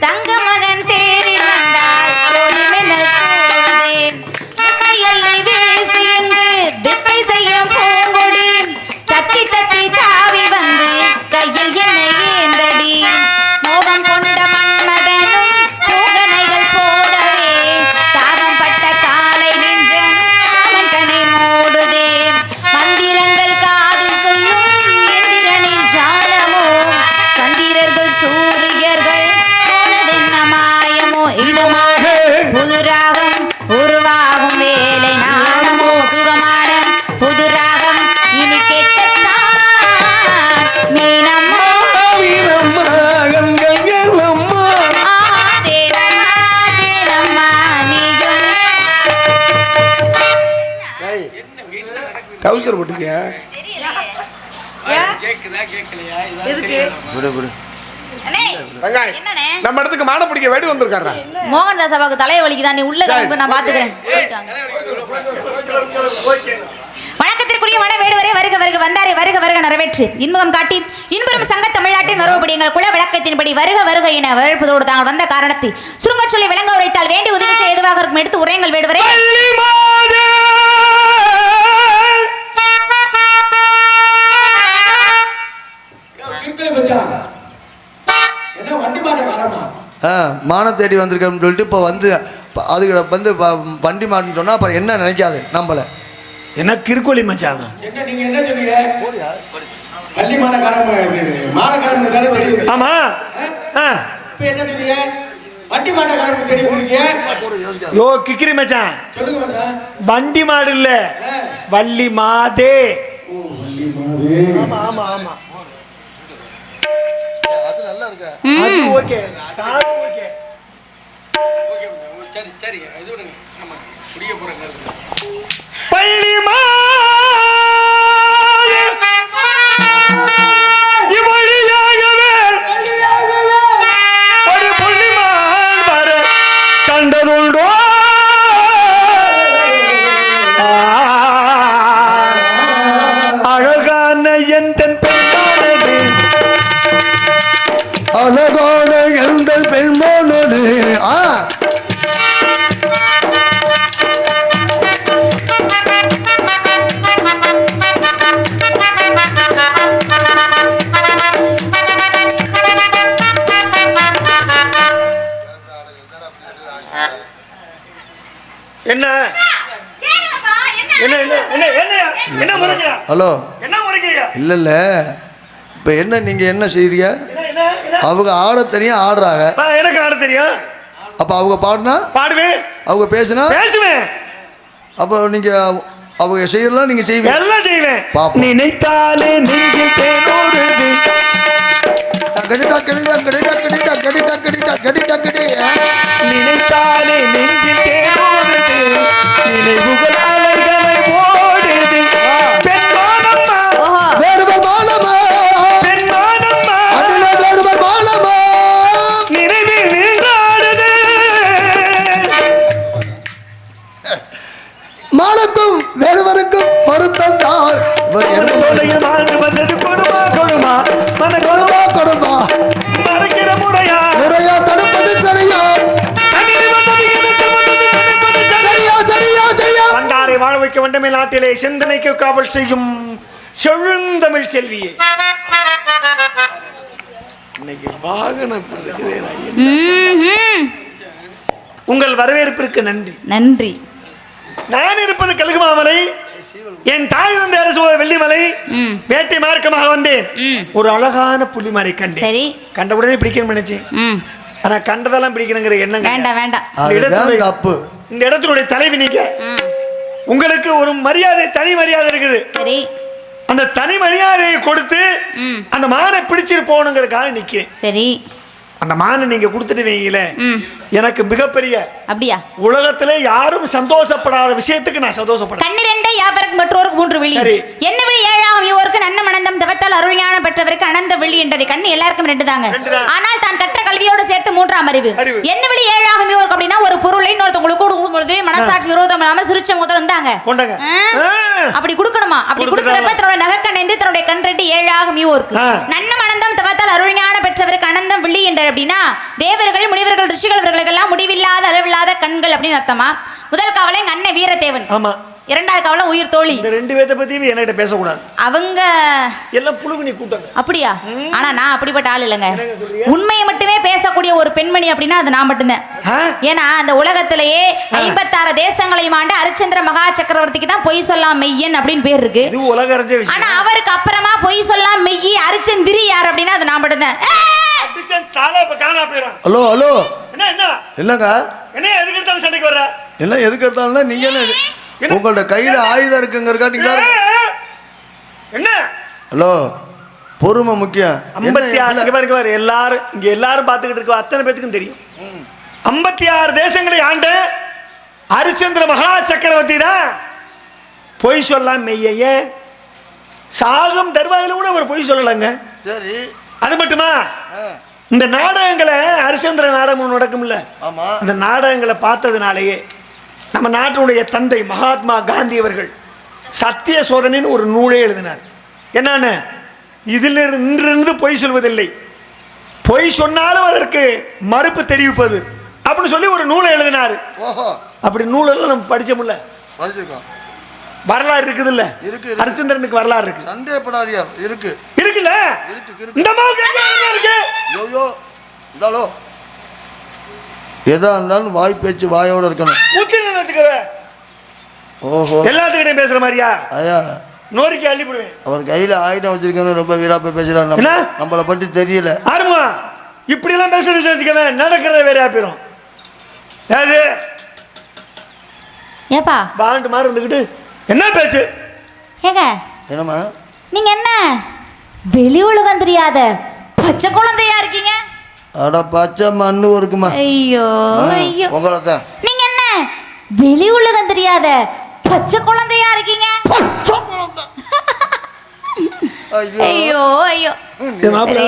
தங்க என்னண்ணே? நம்ம இடத்துக்கு மானை பிடிக்க வேடி வந்திருக்காரா மோகன்தாஸ் அப்பாவுக்கு தலையை வலிக்குதான் நீ உள்ள கிளம்பு நான் பாத்துக்கிறேன். வணக்கத்திற்குரிய மன வேடுவரே வருக வருக வந்தாரே வருக வருக நிறைவேற்று. இன்முகம் காட்டி இன்பெரும் சங்க தமிழ்நாட்டின் வரவுபடி எங்கள் குல விளக்கத்தின்படி வருக வருக என வரவேற்பதோடு தாங்கள் வந்த காரணத்தை சுருங்கச் சொல்லி விளங்க உரைத்தால் வேண்டி உதவி செய்ய எதுவாக இருக்கும்? எடுத்து உரையங்கள் வேடுவரே மான தேடி வந்திருக்கோம்னு சொல்லிட்டு இப்போ வந்து அதுக்கு வந்து வண்டி மாட்டுன்னு சொன்னால் அப்புறம் என்ன நினைக்காது நம்மளை என்ன கிறுக்கோலி மச்சாங்க ஆமா. யோ கிக்கிரி மச்சான். வண்டி மாடு இல்ல. வள்ளி மாதே. ஆமா ஆமா ஆமா. Okay okay. சரி சரி. இது ஆமா. முடிய போறேன் பள்ளி மா இல்லை. இப்போ என்ன நீங்கள் என்ன செய்கிறீங்க அவங்க ஆட தெரியும் ஆடுறாங்க. எனக்கு ஆட தெரியும் அப்போ அவங்க பாடினா? பாடுவேன். அவங்க பேசினா? பேசுவேன். அப்போ நீங்கள் அவங்க செய்யலாம் நீங்கள் செய்வீங்க. எல்லாம் செய்வேன். பாப்பா நினைத்தாலே நெஞ்சில் கடிதா நினைத்தாலே நெஞ்சில் தேனோடுது. நினைவுகளால் மாலக்கும் வேடுவருக்கும் பொருத்தம் தான் இவர் என்ன சோலையில் வாழ்ந்து வந்தது கொடுமா கொடுமா. மன கொடுமா. கொடுமா மறக்கிற முறையா? முறையா தடுப்பது சரியா? பண்டாரை வாழ வைக்க வண்டமே நாட்டிலே சிந்தனைக்கு காவல் செய்யும் செழுந்தமிழ் செல்வியே. இன்னைக்கு வாகனம். உங்கள் வரவேற்பிற்கு நன்றி. நன்றி. நான் இருப்பது கழுகுமாமலை என் தாய் தந்தை அரசு வெள்ளிமலை. வேட்டை மார்க்கமாக வந்தேன். ஒரு அழகான புலிமலை கண்டேன். சரி. கண்ட உடனே பிடிக்கணும்னு நினைச்சேன். ஆனா கண்டதெல்லாம் பிடிக்கணுங்கிற எண்ணம். வேண்டாம் வேண்டாம். தப்பு இந்த இடத்தினுடைய தலைவி நீங்க. உங்களுக்கு ஒரு மரியாதை தனி மரியாதை இருக்குது. சரி. அந்த தனி மரியாதையை கொடுத்து அந்த மானை பிடிச்சிட்டு போகணுங்கிறதுக்காக நிக்கிறேன். சரி. அந்த மானை நீங்க கொடுத்துட்டு வைங்களே ம். எனக்கு மிகப்பெரிய அப்படியா உலகத்திலே யாரும் சந்தோஷப்படாத விஷயத்துக்கு நான் சந்தோஷப்படுறேன் கண்ணிரண்டே யாவருக்கும் பெற்றோருக்கு மூன்று விழி சரி. என்ன விழி ஏழாம் யோருக்கு நன்ன மனந்தம் தவத்தால் அருள்ஞானம் பெற்றவருக்கு அனந்த விழி என்றது கண்ணு எல்லாருக்கும் ரெண்டு தாங்க ரெண்டு தான். ஆனால் தான் கற்ற கல்வியோடு சேர்த்து மூன்றாம் அறிவு அறிவு. என்ன விழி ஏழாகும் யோருக்கு அப்படின்னா ஒரு பொருளை இன்னொருத்தவங்களுக்கு கொடுக்கும் பொழுது மனசாட்சி விரோதம் இல்லாம சிரிச்ச முதல் இருந்தாங்க கொண்டாங்க ஆ? ஆ. அப்படி கொடுக்கணுமா அப்படி. கொடுக்கறப்ப தன்னோட நகக்கணைந்து தன்னுடைய கண் ஏழாகும் யோருக்கு ஆ. நன்னம் அனந்தம் தவத்தால் அருள்ஞானம் பெற்றவருக்கு அனந்தம் விழி என்றார் அப்படின்னா தேவர்கள் முனிவர்கள் ரிஷிகள் இவர்களுக்கெல்லாம் முடிவில்லாத அளவில்லாத கண்கள் அப்படின்னு அர்த்தமா? முதல் காவலை எங்க அண்ணன் வீரதேவன் ஆமா. இரண்டாவது காவலை உயிர் தோழி. இந்த ரெண்டு பேத்த பத்தியும் என்கிட்ட பேசக்கூடாது. அவங்க எல்லாம் புழுகுனி கூட்டங்க. அப்படியா? ஆனா நான் அப்படிப்பட்ட ஆள் இல்லைங்க? உண்மையை மட்டுமே பேசக்கூடிய ஒரு பெண்மணி அப்படின்னா அது நான் மட்டும்தான்? ஏன்னா அந்த உலகத்திலேயே ஐம்பத்தாறு தேசங்களையும் ஆண்டு ஹரிச்சந்திர மகா சக்கரவர்த்திக்கு தான் பொய் சொல்லாம் மெய்யன் அப்படின்னு பேர் இருக்கு. உலக ஆனா அவருக்கு அப்புறமா பொய் சொல்லாம் மெய்யி அரிச்சந்திரி யார் அப்படின்னா அது நான் மட்டும்தான். அடிச்சன் தலை இப்ப காணா போயிடும் ஹலோ ஹலோ. என்ன என்ன? இல்லைங்க என்ன எதுக்கு எடுத்தாலும் சண்டைக்கு வர்ற? எல்லாம் எதுக்கு எடுத்தாலும் நீங்க என்ன உங்கள்ட்ட கையில் ஆயுதம் இருக்குங்கிறக்காட்டிங்களா ஏ, என்ன? ஹலோ. பொறுமை முக்கியம். ஐம்பத்தி ஆறு என்ன? பாருங்க பாரு. எல்லாரும் இங்க எல்லாரும் பார்த்துக்கிட்டு இருக்க அத்தனை பேத்துக்கும் தெரியும். ஐம்பத்தி ஆறு தேசங்களை ஆண்ட ஹரிச்சந்திர மகா சக்கரவர்த்தி தான். பொய் சொல்லலாம் மெய்ய சாகும் தருவாயில கூட அவர் பொய் சொல்லலைங்க. சரி. அது மட்டுமா? இந்த நாடகங்களை ஹரிச்சந்திர நாடகம் நடக்கும்ல? ஆமா. அந்த நாடகங்களை பார்த்ததுனாலேயே நம்ம நாட்டினுடைய தந்தை மகாத்மா காந்தி அவர்கள் சத்திய சோதனைன்னு ஒரு நூலே எழுதினார். என்னன்னு? இதில் இன்றிருந்து பொய் சொல்வதில்லை. பொய் சொன்னாலும் அதற்கு மறுப்பு தெரிவிப்பது. அப்படின்னு சொல்லி ஒரு நூலை எழுதினார். ஓஹோ. அப்படி நூலெல்லாம் நம்ம படிச்சோம்ல? படிச்சிருக்கோம். வரலாறு இருக்குதுல்ல? இருக்கு, இருக்கு. ஹரிச்சந்திரனுக்கு வரலாறு இருக்கு. சந்தேகப்படாதியா இருக்கு. இருக்குல்ல? இருக்கு, இருக்கு. இந்த இருக்கு. யோயோ இருந்தாலோ எதா இருந்தாலும் வாய் பேச்சு வாயோட இருக்கணும். உச்சி வச்சுக்கவே? ஓஹோ. எல்லாத்துக்கிட்டையும் பேசுற மாதிரியா? ஐயா நோரிக்கு அள்ளி போடுவேன். அவர் கையில் ஆயுதம் வச்சிருக்கணும் ரொம்ப வீராப்ப பேசுறாரு? நம்மளை பற்றி தெரியல. ஆறுமா? இப்படிலாம் பேசுறது வச்சுக்கவே நடக்கிறத வேற ஆப்பிரும் அது ஏப்பா? பாண்டு மாதிரி இருந்துக்கிட்டு என்ன பேச்சு? ஏங்க என்னம்மா? நீங்க என்ன? வெளி உலகம் தெரியாத பச்சை குழந்தையா இருக்கீங்க? அட பச்சை மண்ணு இருக்குமா? ஐயோ ஐயோ. உங்களை தான் நீங்க என்ன? வெளி உலகம் தெரியாத பச்சை குழந்தையா இருக்கீங்க? ஐயோ. ஐயோ மாப்பிள்ளை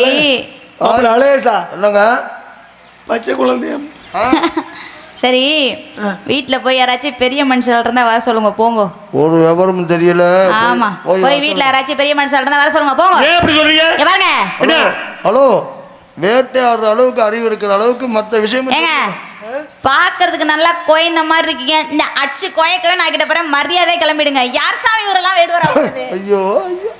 அழகேசா என்னங்க? பச்சை குழந்தைய? ஆ? சரி வீட்ல போய் யாராச்சும் பெரிய மனுஷால் இருந்தா வர சொல்லுங்க போங்க. ஒரு விவரமும் தெரியல. ஆமா. போய் வீட்ல யாராச்சும் பெரிய மனுஷால் இருந்தா வர சொல்லுங்க போங்க. ஏன் அப்படி சொல்றீங்க? இங்க பாருங்க. என்ன? ஹலோ வேட்டையாடுற அளவுக்கு அறிவு இருக்கிற அளவுக்கு மற்ற விஷயம் ஏங்க பாக்குறதுக்கு நல்லா கோயந்த மாதிரி இருக்கீங்க. இந்த அச்சு கோயக்கவே நான் கிட்ட போறேன். மரியாதை கிளம்பிடுங்க. யார் சாமி இவரெல்லாம் வேடுவரா போகுது ஐயோ ஐயோ.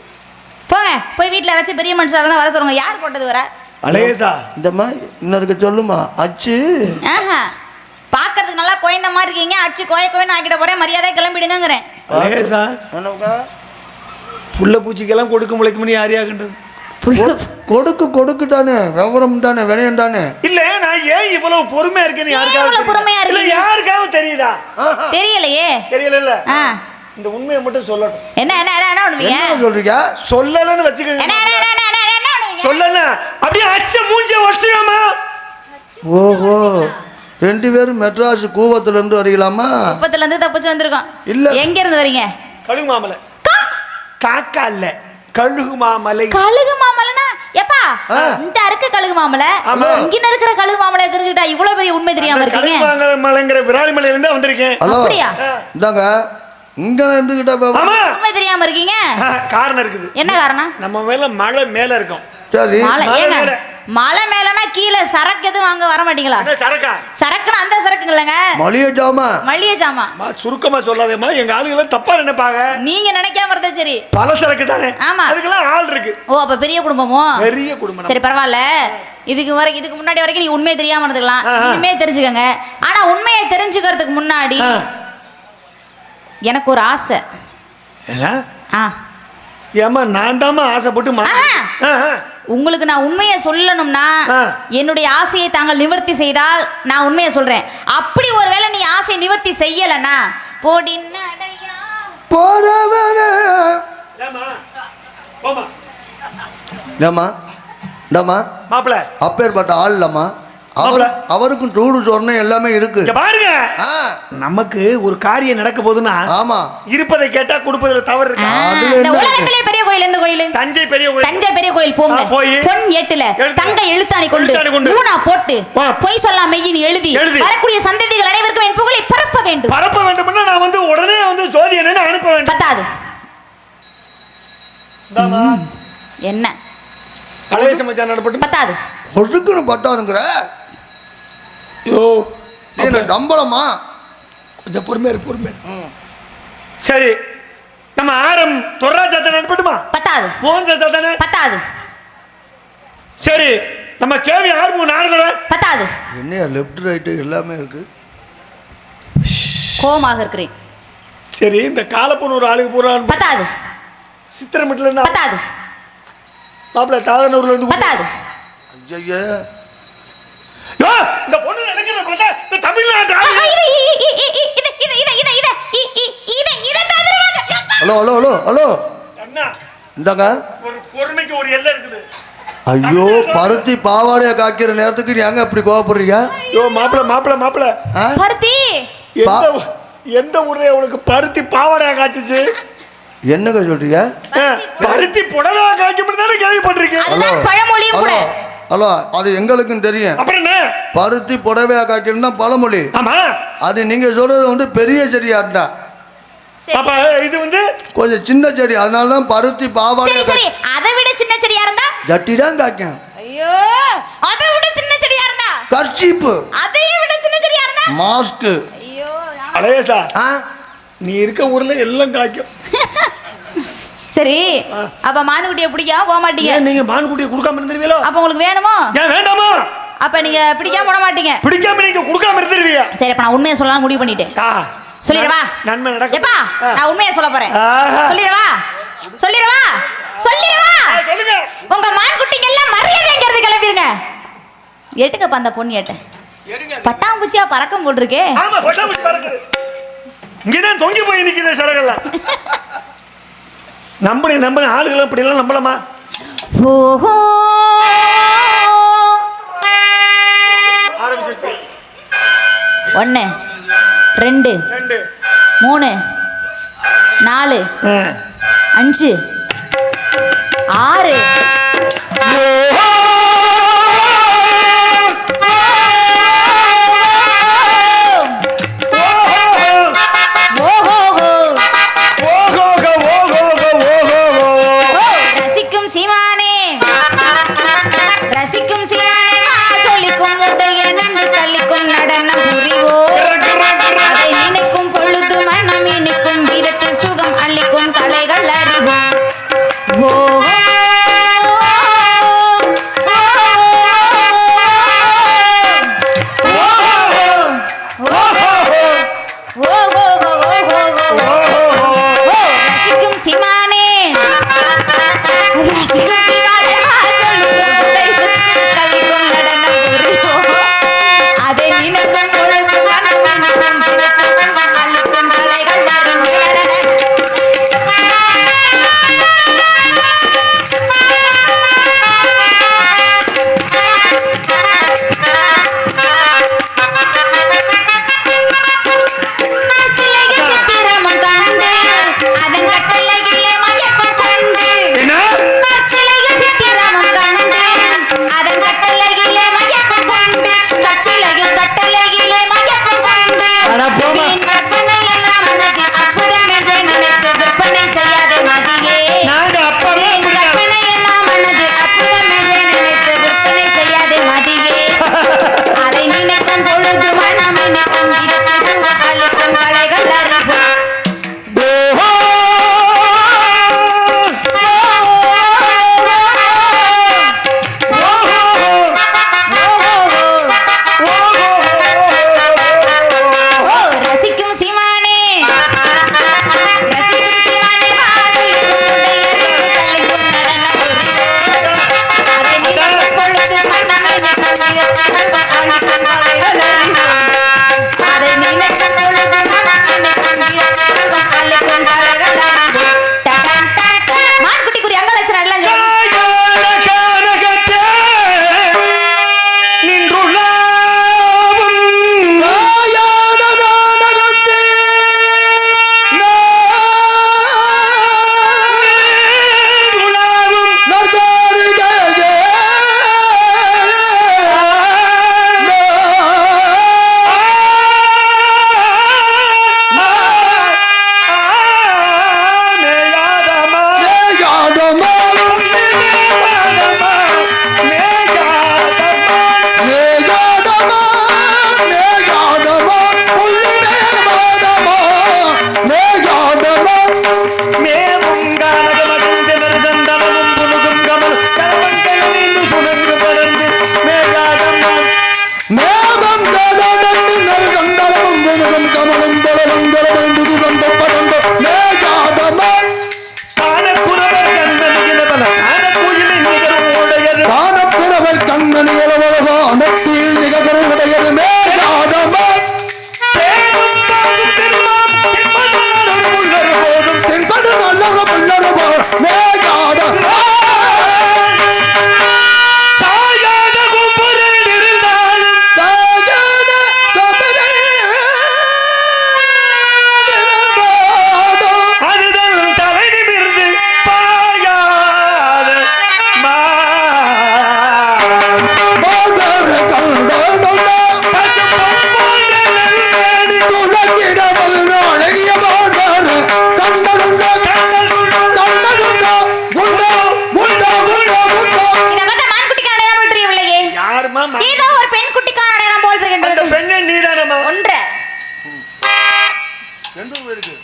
போங்க போய் வீட்ல யாராச்சும் பெரிய மனுஷா இருந்தா வர சொல்லுங்க. யார் போட்டது வர? அழகேசா. இந்தம்மா இன்னொருக்கு சொல்லுமா. அச்சு. ஆஹா. பாக்குறதுக்கு நல்லா கோயந்த மாதிரி இருக்கீங்க. அச்சு கோயக்கவே நான் கிட்ட போறேன். மரியாதை கிளம்பிடுங்கிறேன் அழகேசா என்னக்கா? புள்ள பூச்சிக்கெல்லாம் கொடுக்க முளைக்க மணி யாரியாகின்றது கொடுக்கு கொடுக்குட்டானே. விவரம் தானே வினயம் தானே இல்ல நான் ஏன் இவ்வளவு பொறுமையா இருக்கேன்னு யாருக்காவது பொறுமையா இருக்கீங்க? யாருக்காவது தெரியுதா? தெரியலையே. தெரியல இல்ல ஆ. இந்த உண்மையை மட்டும் சொல்லட்டும். என்ன என்ன என்ன என்ன சொல்றீங்க? சொல்லலன்னு வச்சுக்கோங்க. என்ன என்ன என்ன என்ன சொல்லல. அப்படியே அச்ச மூஞ்ச வச்சிடாமா ஓஹோ. ரெண்டு பேரும் மெட்ராஸ் கூவத்துல இருந்து வரீங்களாமா குப்பத்துல இருந்து தப்பிச்சு வந்திருக்கோம். இல்ல. எங்க இருந்து வரீங்க? கழுகு மாமலை காக்கா இல்ல. கழுகு மாமலை கழுகு மாமலைனா எப்பா. இந்த அறுக்க கழுகு மாமலை. இங்க இருக்கிற கழுகு மாமலை தெரிஞ்சுக்கிட்டா இவ்வளவு பெரிய உண்மை தெரியாம இருக்கீங்க. கழுகு மலைங்கிற விராலி மலையில இருந்து வந்திருக்கேன் அப்படியா? இந்தாங்க இங்க இருந்துகிட்ட உண்மை தெரியாம இருக்கீங்க. காரணம் இருக்குது. என்ன காரணம்? நம்ம மேல மழை மேல இருக்கும். சரி. மலை மேலனா கீழே சரக்கு எதுவும் வாங்க வர மாட்டீங்களா? என்ன சரக்கா? சரக்குன்னு அந்த சரக்கு இல்லைங்க. மளிகை ஜாமா. மளிகை ஜாமா. சுருக்கமா சொல்லாதேம்மா. எங்க ஆளுங்க தப்பா நினைப்பாங்க. நீங்க நினைக்காம இருந்தா சரி. பல சரக்கு தானே. ஆமா. அதுக்கெல்லாம் ஆள் இருக்கு. ஓ அப்ப பெரிய குடும்பமோ? பெரிய குடும்பம். சரி பரவாயில்ல. இதுக்கு வரை இதுக்கு முன்னாடி வரைக்கும் நீ உண்மையை தெரியாம இருந்துக்கலாம். இனிமே தெரிஞ்சுக்கங்க. ஆனா உண்மையை தெரிஞ்சுக்கிறதுக்கு முன்னாடி. எனக்கு ஒரு ஆசை. என்ன? ஆ. ஏமா நான் தாம்மா ஆசைப்பட்டு. உங்களுக்கு நான் உண்மையை சொல்லணும்னா. என்னுடைய ஆசையை தாங்கள் நிவர்த்தி செய்தால் நான் உண்மையை சொல்றேன். அப்படி ஒருவேளை நீ ஆசையை நிவர்த்தி செய்யலைன்னா போடின்னடையா போறவன. அப்பேற்பட்ட ஆள் இல்லம்மா. அவர். அவருக்கும் சூடு சொரணம் எல்லாமே இருக்கு. இங்க பாருங்க. நமக்கு ஒரு காரியம் நடக்க போகுதுன்னா ஆமா. இருப்பதை கேட்டா கொடுப்பதுல தவறு என்ன உலகத்திலே பெரிய கோயில் எந்த கோயில்? தஞ்சை பெரிய கோயில். தஞ்சை பெரிய கோயில் போங்க. போய். பொன் எட்டுல. தங்க எழுத்தாணி கொண்டு. ஊனா போட்டு. பொய் சொல்லாம் மெய்யின் எழுதி எழுதி. வரக்கூடிய சந்ததிகள் அனைவருக்கும் என் புகழை பரப்ப வேண்டும். பரப்ப வேண்டும்னா நான் வந்து உடனே வந்து ஜோதி என்னன்னு அனுப்ப வேண்டும். பத்தாது. என்ன? பத்தாது. பொசுக்குன்னு பட்டாருங்கிற ஐயோ நீ என்ன டம்பளமா? கொஞ்சம் பொறுமையா இரு. சரி நம்ம ஆரம் தொர்ரா சத்தனை அனுப்பட்டுமா? பத்தாது. மோகன் சத்தனை பத்தாது. சரி நம்ம கேவி ஆர்மு நாரதர பத்தாது. என்னையா லெஃப்ட் ரைட்டு எல்லாமே இருக்கு. கோபமாக இருக்கிறேன். சரி இந்த காலப்பூர் ஒரு ஆளுக்கு பூரா. பத்தாது. சித்திரமிட்டில இருந்தா பத்தாது. மாப்பிள்ள தாதனூர்ல இருந்து பத்தாது. ஐயா யோ, இந்த பொண்ணு நினைக்கிற பார்த்தா இந்த. எப்பா. Hello hello hello hello. அண்ணா இந்தாங்க. ஒரு பொறுமைக்கு ஒரு எல்லை இருக்குது. ஐயோ பருத்தி பாவாடையை காய்க்கிற நேரத்துக்கு நீ அங்க இப்படி கோவப்படுறீங்க? யோ மாப்பிள்ள மாப்பிள்ள மாப்பிள்ள ஆ? பருத்தி. எந்த எந்த ஊர்ல உனக்கு பருத்தி பாவாடையா காய்ச்சிச்சு? என்னங்க சொல்றீங்க? பருத்தி புடவை காய்க்கும் தானே கேள்விப்பட்டிருக்கேன். அதுதான் பழமொழியும் கூட. ஹலோ அது எங்களுக்கும் தெரியும். அப்புறம் என்ன? பருத்தி புடவையா காய்க்கணும் தான் பழமொழி. ஆமா. அது நீங்க சொல்றது வந்து பெரிய செடியா இருந்தா சரி. அப்ப இது வந்து கொஞ்சம் சின்ன செடி அதனால தான் பருத்தி சரி பாவாடையை சரி. அதை விட சின்ன செடியா இருந்தா? ஜட்டி தான் காய்க்கும். ஐயோ அதை விட சின்ன செடியா இருந்தா? கர்ச்சீப்பு. அதையே விட சின்ன செடியா இருந்தா? மாஸ்க்கு. ஐயோ அழகேசா ஆ? நீ இருக்க ஊர்ல எல்லாம் காய்க்கும். சரி அப்ப மானுக்குட்டியை பிடிக்காம போக மாட்டீங்க நீங்க மான்குட்டியை கொடுக்காம இருந்துருவீங்களோ? அப்ப உங்களுக்கு வேணுமோ? ஏன் வேண்டாமா? அப்ப நீங்க பிடிக்காம விட மாட்டீங்க பிடிக்காம நீங்க கொடுக்காம இருந்துருவீங்க. சரி அப்ப நான் உண்மையை சொல்லலாம் முடிவு பண்ணிட்டேன். சொல்லிடவா? நன்மை நடக்கும். எப்பா. நான் உண்மையை சொல்ல போறேன். சொல்லிடவா? சொல்லிடவா? சொல்லிடவா? சொல்லுங்க. உங்க மான் குட்டிங்க எல்லாம் மரியாதைங்கிறது கிளம்பிருங்க. எட்டுங்கப்பா அந்த பொண்ணு எட்ட. பட்டாம்பூச்சியா பறக்கம் போட்டிருக்கே ஆமா பட்டாம்பூச்சி பறக்குது. இங்கதான் தொங்கி போய் நிக்குது சரகெல்லாம் நம்பி நம்ப ஆளுகளை இப்படி எல்லாம் நம்பலாமா? ஓஹோ! ஆரம்பிச்சிருச்சு. ஒன்று ரெண்டு ரெண்டு. மூணு நாலு. அஞ்சு ஆறு. 没有的。பெண்ணே நீதானமா ஒன்றை. எந்த ஊர் இருக்கு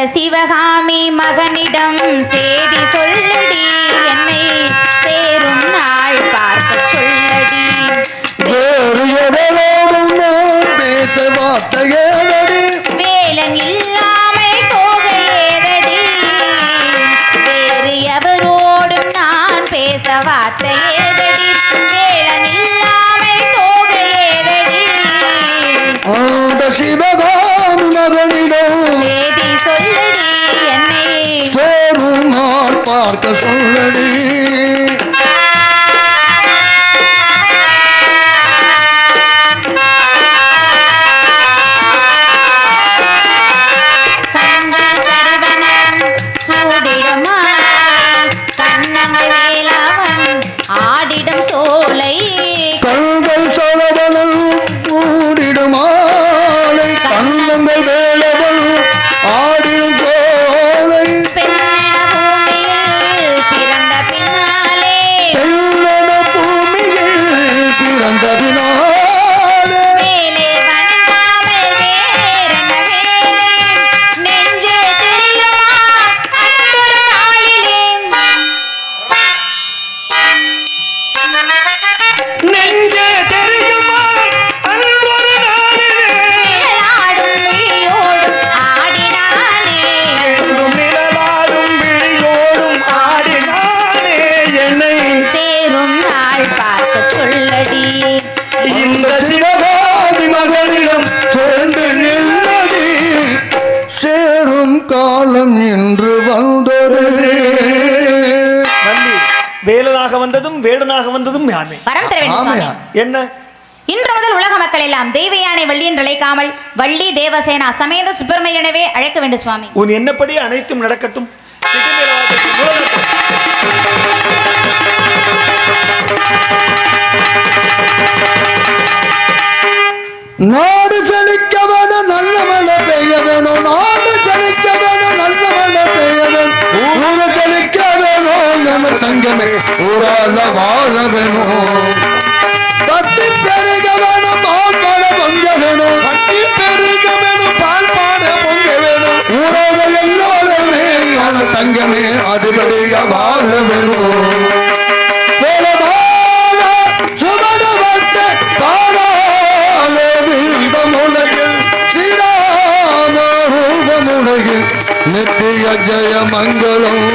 இந்த சிவகாமி மகனிடம் சேதி சொல்லடி என்னை சேரும் நாள் பார்க்க சொல்லடி. வேறு எவரோடும் நான் பேச வார்த்தையேதடி வேலன் இல்லாமல் போக ஏதடி வேறு எவரோடும் நான் பேச வார்த்தையேதடி. வேலன் இல்லாமல் போக ஏதடி சிவகா பார்க்க சொல்லடி என்ன? இன்று முதல் உலக மக்கள் எல்லாம் தெய்வ யானை வள்ளி என்று அழைக்காமல் வள்ளி தேவசேனா சமேத சுப்பிரமணியனவே அழைக்க வேண்டும் சுவாமி. உன் என்னப்படி அனைத்தும் நடக்கட்டும். நாடு செழிக்க வேணும் நல்ல மழை பெய்ய வேணும் நாடு செழிக்க வேணும் நல்ல மழை பெய்ய வேணும் ஊரு செழிக்க வேணும் நம்ம தங்கமே ஊரால வாழ வேணும் ஞான தங்கமே அதுபடிய வாழ வேணும் நித்திய ஜய மங்களம்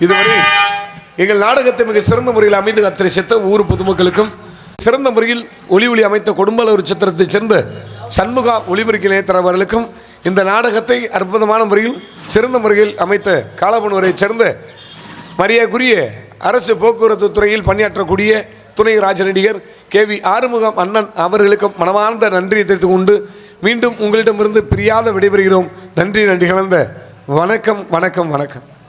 இதுவரை எங்கள் நாடகத்தை மிக சிறந்த முறையில் அமைந்து அத்தனை செத்த ஊர் பொதுமக்களுக்கும் சிறந்த முறையில் ஒளி ஒளி அமைத்த கொடும்பலூர் சித்திரத்தைச் சேர்ந்த சண்முகா ஒளிமுறை நிலையத்தர் இந்த நாடகத்தை அற்புதமான முறையில் சிறந்த முறையில் அமைத்த காலபனுவரைச் சேர்ந்த மரியாதைக்குரிய அரசு போக்குவரத்து துறையில் பணியாற்றக்கூடிய துணை ராஜ நடிகர் கே வி ஆறுமுகம் அண்ணன் அவர்களுக்கும் மனமார்ந்த நன்றியை தெரிவித்துக் கொண்டு மீண்டும் உங்களிடமிருந்து பிரியாத விடைபெறுகிறோம். நன்றி நன்றி கலந்த வணக்கம் வணக்கம் வணக்கம்.